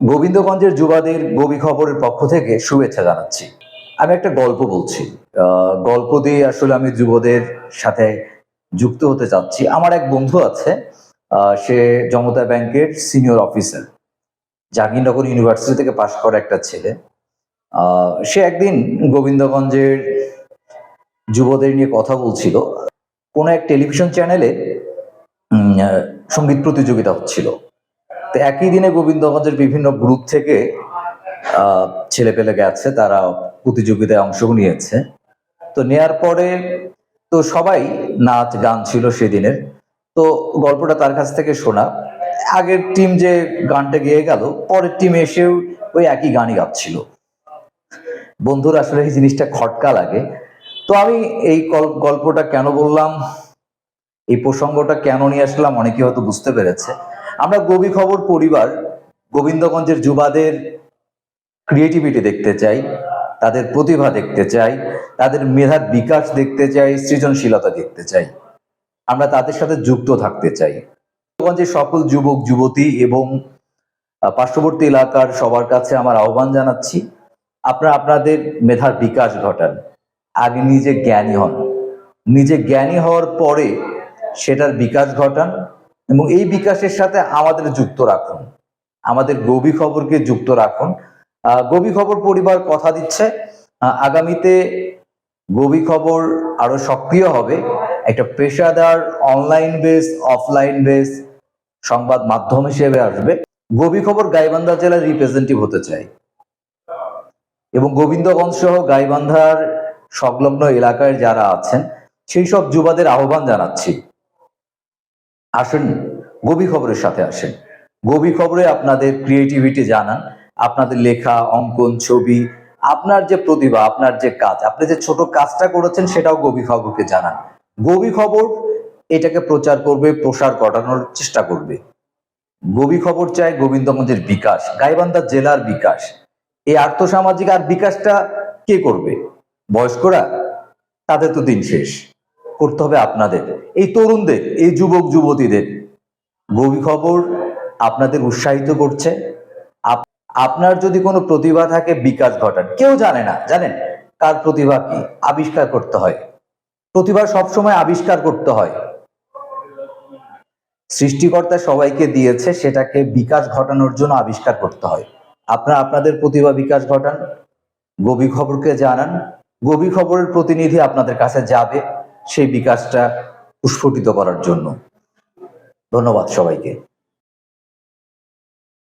গোবিন্দগঞ্জের যুবাদের Gobi খবরের পক্ষ থেকে শুভেচ্ছা জানাচ্ছি। আমি একটা গল্প বলছি। গল্প দিয়ে আসলে আমি যুবদের সাথে যুক্ত হতে চাচ্ছি। আমার এক বন্ধু আছে সে জমতা ব্যাংকের সিনিয়র অফিসার। জাহাঙ্গীরনগর ইউনিভার্সিটি থেকে পাশ করা একটা ছেলে। সে একদিন গোবিন্দগঞ্জের যুবদের নিয়ে কথা বলছিল। কোনো এক টেলিভিশন চ্যানেলে সংগীত প্রতিযোগিতা হচ্ছিল। তো একই দিনে গোবিন্দগঞ্জের বিভিন্ন গ্রুপ থেকে ছেলে পেলে গেছে, তারা প্রতিযোগিতায় অংশ নিয়েছে। তো নেয়ার পরে তো সবাই নাচ গান ছিল সেদিনের। তো গল্পটা তার কাছ থেকে শোনা। আগের টিম যে গানটা গেয়ে গেল, পরের টিম এসেও ওই একই গানই গাচ্ছিল। বন্ধুর আসলে এই জিনিসটা খটকা লাগে। তো আমি এই গল- গল্পটা কেন বললাম, এই প্রসঙ্গটা কেন নিয়ে আসলাম অনেকে হয়তো বুঝতে পেরেছে। আমরা গবি খবর পরিবার গোবিন্দগঞ্জের যুবাদের ক্রিয়েটিভিটি দেখতে চাই, তাদের প্রতিভা দেখতে চাই, তাদের মেধার বিকাশ দেখতে চাই, সৃজনশীলতা দেখতে চাই। আমরা তাদের সাথে যুক্ত থাকতে চাই। গোবিন্দগঞ্জের সকল যুবক, যুবতী এবং পার্শ্ববর্তী এলাকার সবার কাছে আমার আহ্বান জানাচ্ছি, আপনারা আপনাদের মেধার বিকাশ ঘটান। আগে নিজে জ্ঞানী হন। নিজে জ্ঞানী হওয়ার পরে সেটার বিকাশ ঘটান। এবং এই বিকাশের সাথে আমাদের যুক্ত রাখুন। আমাদের গবি খবরকে যুক্ত রাখুন। গবি খবর পরিবার কথা দিচ্ছে। আগামীতে গবি খবর আরও সক্রিয় হবে। একটা পেশাদার অনলাইন বেস অফলাইন বেস সংবাদ মাধ্যম হিসেবে আসবে। গবি খবর গাইবান্ধা জেলার রিপ্রেজেন্টেটিভ হতে চাই। এবং গোবিন্দগঞ্জ সহ গাইবান্ধার সংলগ্ন এলাকায় যারা আছেন, সেই সব যুবাদের আহ্বান জানাচ্ছি। আসেন গবি খবরের সাথে আসেন। গবি খবরে আপনাদের ক্রিয়েটিভিটি জানান, আপনাদের লেখা, অঙ্কন, ছবি, আপনার যে প্রতিভা, আপনার যে কাজ, আপনি যে ছোট কাজটা করেছেন সেটাও গবি খবরকে জানান। গবি খবর এটাকে প্রচার করবে, প্রসার ঘটানোর চেষ্টা করবে। গবি খবর চায় গোবিন্দগঞ্জের বিকাশ, গাইবান্ধা জেলার বিকাশ। এই আর্থসামাজিক আর বিকাশটা কে করবে? বয়স্করা? তাদের তো দিন শেষ। করতে হবে আপনাদের। এই তরুণদের, এই যুবক, যুবতীদের। গভীর খবর আপনাদের উৎসাহিত করছে। আপ- আপনার যদি কোনো প্রতিভা থাকে, বিকাশ ঘটান। কেউ জানে না, জানেন? কার প্রতিভা কি? আবিষ্কার করতে হয়। প্রতিভা সবসময় আবিষ্কার করতে হয়। সৃষ্টিকর্তা সবাইকে দিয়েছে, সেটাকে বিকাশ ঘটানোর জন্য আবিষ্কার করতে হয়। আপনারা আপনাদের প্রতিভা বিকাশ ঘটান। গভীর খবরকে জানান। গভীর খবরের প্রতিনিধি আপনাদের কাছে যাবে। সেই বিকাশটা স্ফুটিত করার জন্য। ধন্যবাদ সবাইকে।